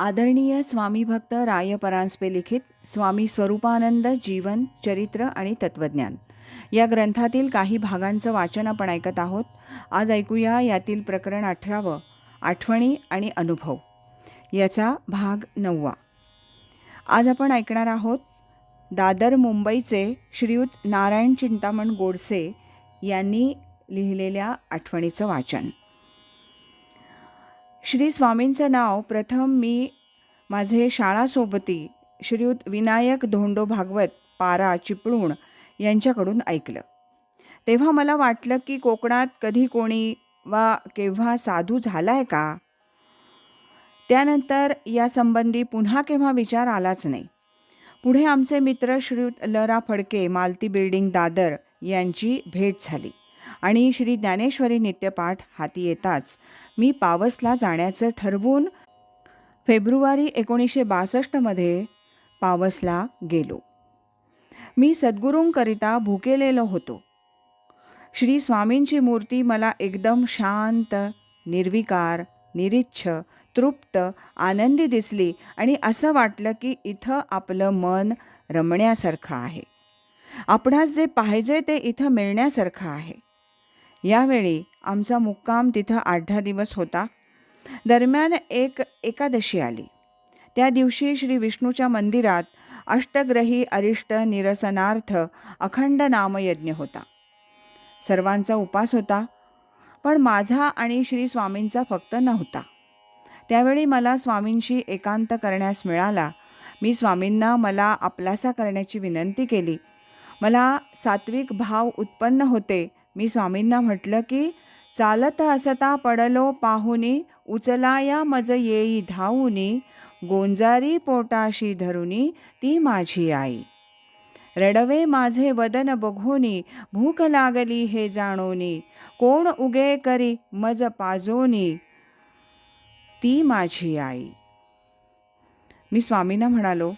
आदरणीय स्वामी भक्त राय परांजपे लिखित स्वामी स्वरूपानंद जीवन चरित्र आणि तत्वज्ञान. या ग्रंथातील काही भागांचं वाचन आपण ऐकत आहोत. आज ऐकूया यातील प्रकरण अठरावं आठवणी आणि अनुभव. याचा भाग नववा. आज आपण ऐकणार आहोत दादर मुंबईचे श्रीयुत नारायण चिंतामण गोडसे यांनी लिहिलेल्या आठवणीचं वाचन. श्री स्वामींचं नाव प्रथम मी माझे शाळासोबती श्रीयुत विनायक धोंडो भागवत पारा चिपळूण यांच्याकडून ऐकलं. तेव्हा मला वाटलं की कोकणात कधी कोणी वा केव्हा साधू झाला आहे का? त्यानंतर यासंबंधी पुन्हा केव्हा विचार आलाच नाही. पुढे आमचे मित्र श्रीयुत लरा फडके मालती बिल्डिंग दादर यांची भेट झाली. आणि श्री ज्ञानेश्वरी नित्यपाठ हाती येताच. मी पावसला जाण्याचं ठरवून फेब्रुवारी एकोणीसशे बासष्टमध्ये पावसला गेलो. मी सद्गुरूंकरिता भुकेलेलो होतो. श्री स्वामींची मूर्ती मला एकदम शांत निर्विकार निरिच्छ तृप्त आनंदी दिसली आणि असं वाटलं की इथं आपलं मन रमण्यासारखं आहे. आपणास जे पाहिजे ते इथं मिळण्यासारखं आहे. यावेळी आमचा मुक्काम तिथं आठ दहा दिवस होता. दरम्यान एक एकादशी आली. त्या दिवशी श्री विष्णूच्या मंदिरात अष्टग्रही अरिष्ट निरसनार्थ अखंड नामयज्ञ होता. सर्वांचा उपास होता पण माझा आणि श्री स्वामींचा फक्त नव्हता. त्यावेळी मला स्वामींशी एकांत करण्यास मिळाला. मी स्वामींना मला आपलासा करण्याची विनंती केली. मला सात्विक भाव उत्पन्न होते मी स्वामींना म्हटलं की चालत असता पडलो पाहुनी उचलाया मज येई धावुनी गोंजारी पोटाशी धरुनी ती माझी आई. रडवे माझे वदन बघोनी भूक लागली हे जाणोनी कोण उगे करी मज पाजोनी ती माझी आई. मी स्वामींना म्हणालो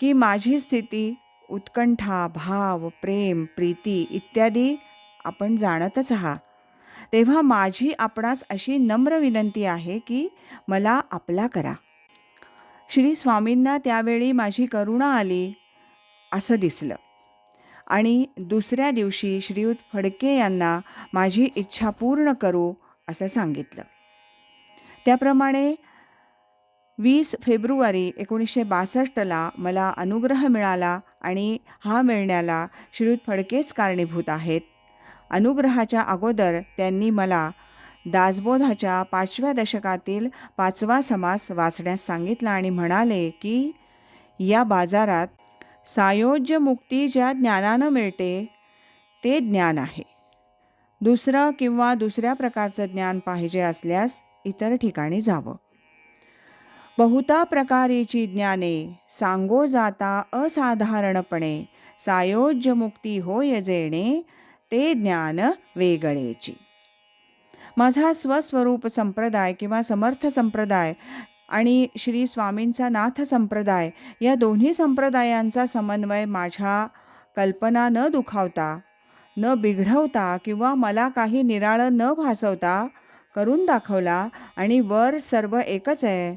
की माझी स्थिती उत्कंठा भाव प्रेम प्रीती इत्यादी आपण जाणतच आहात. तेव्हा माझी आपणास अशी नम्र विनंती आहे की मला आपला करा. श्री स्वामींना त्यावेळी माझी करुणा आली असं दिसलं. आणि दुसऱ्या दिवशी श्रीयुत फडके यांना माझी इच्छा पूर्ण करू असं सांगितलं. त्याप्रमाणे वीस फेब्रुवारी एकोणीसशे बासष्टला मला अनुग्रह मिळाला आणि हा मिळण्याला श्रीयुत फडकेच कारणीभूत आहेत. अनुग्रहाच्या अगोदर त्यांनी मला दासबोधाच्या पाचव्या दशकातील पाचवा समास वाचण्यास सांगितला आणि म्हणाले की या बाजारात सायोज्य मुक्ती ज्या ज्ञानानं मिळते ते ज्ञान आहे. दुसरं किंवा दुसऱ्या प्रकारचं ज्ञान पाहिजे असल्यास इतर ठिकाणी जावं. बहुता प्रकारेची ज्ञाने सांगो जाता असाधारणपणे सायोज्य मुक्ती होय जेणे ते ज्ञान वेगळेची. माझा स्वस्वरूप संप्रदाय किंवा समर्थ संप्रदाय आणि श्री स्वामींचा नाथ संप्रदाय या दोन्ही संप्रदायांचा समन्वय माझ्या कल्पना न दुखावता न बिघडवता किंवा मला काही निराळं न भासवता करून दाखवला आणि वर सर्व एकच आहे.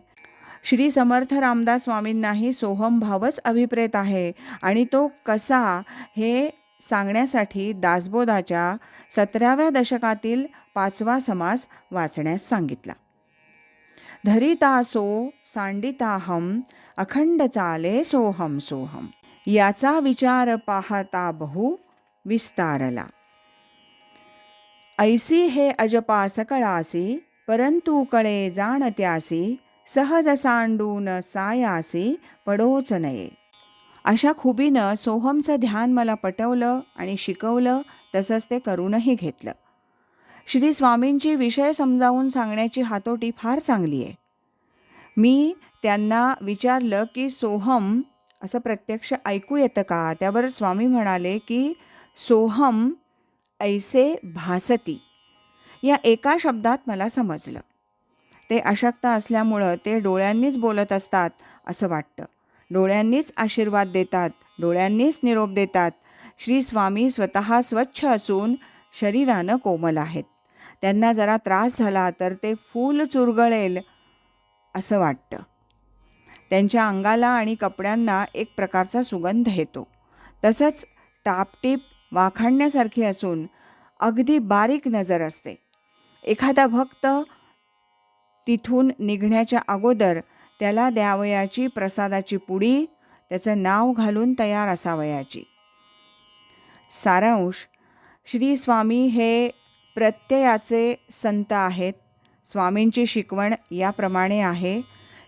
श्री समर्थ रामदास स्वामींनाही सोहम भावच अभिप्रेत आहे आणि तो कसा हे सांगण्यासाठी दासबोधाच्या सतराव्या दशकातील पाचवा समास वाचण्यास सांगितला. धरिता सो सांडिताहम अखंड चाले सोहम सोहम याचा विचार पाहता बहु विस्तारला. ऐसी हे अजपा सकळासी परंतु कळे जाणत्यासी सहज सांडून सायासी पडोच नये. अशा खुबीनं सोहमचं ध्यान मला पटवलं आणि शिकवलं तसंच ते करूनही घेतलं. श्री स्वामींची विषय समजावून सांगण्याची हातोटी फार चांगली आहे. मी त्यांना विचारलं की सोहम असं प्रत्यक्ष ऐकू येतं का? त्यावर स्वामी म्हणाले की सोहम ऐसे भासती. या एका शब्दात मला समजलं. ते अशक्त असल्यामुळं ते डोळ्यांनीच बोलत असतात असं वाटतं. डोळ्यांनीच आशीर्वाद देतात डोळ्यांनीच निरोप देतात. श्री स्वामी स्वतः स्वच्छ असून शरीरानं कोमल आहेत. त्यांना जरा त्रास झाला तर ते फूल चुरगळेल असं वाटतं. त्यांच्या अंगाला आणि कपड्यांना एक प्रकारचा सुगंध येतो. तसंच टापटीप वाखाणण्यासारखी असून अगदी बारीक नजर असते. एखादा भक्त तिथून निघण्याच्या अगोदर त्याला द्यावयाची प्रसादाची पुडी त्याचं नाव घालून तयार असावयाची. सारांश श्री स्वामी हे प्रत्ययाचे संत आहेत. स्वामींची शिकवण याप्रमाणे आहे.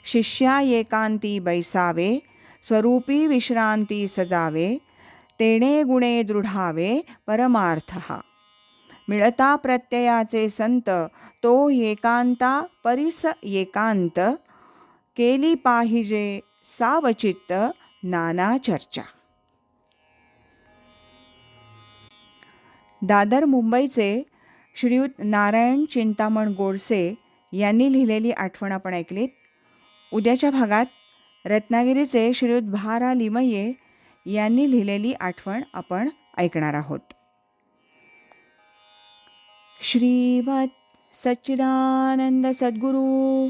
शिष्या एकांती बैसावे स्वरूपी विश्रांती सजावे तेणे गुणे दृढावे परमार्थ. हा मिळता प्रत्ययाचे संत तो एकांता परिस एकांत केली पाहिजे सावचित्त नाना चर्चा. दादर मुंबईचे श्रीयुत नारायण चिंतामण गोडसे यांनी लिहिलेली आठवण आपण ऐकलीत. उद्याच्या भागात रत्नागिरीचे श्रीयुत भारा लिमये यांनी लिहिलेली आठवण आपण ऐकणार आहोत. श्रीवत सच्चिदानंद सद्गुरू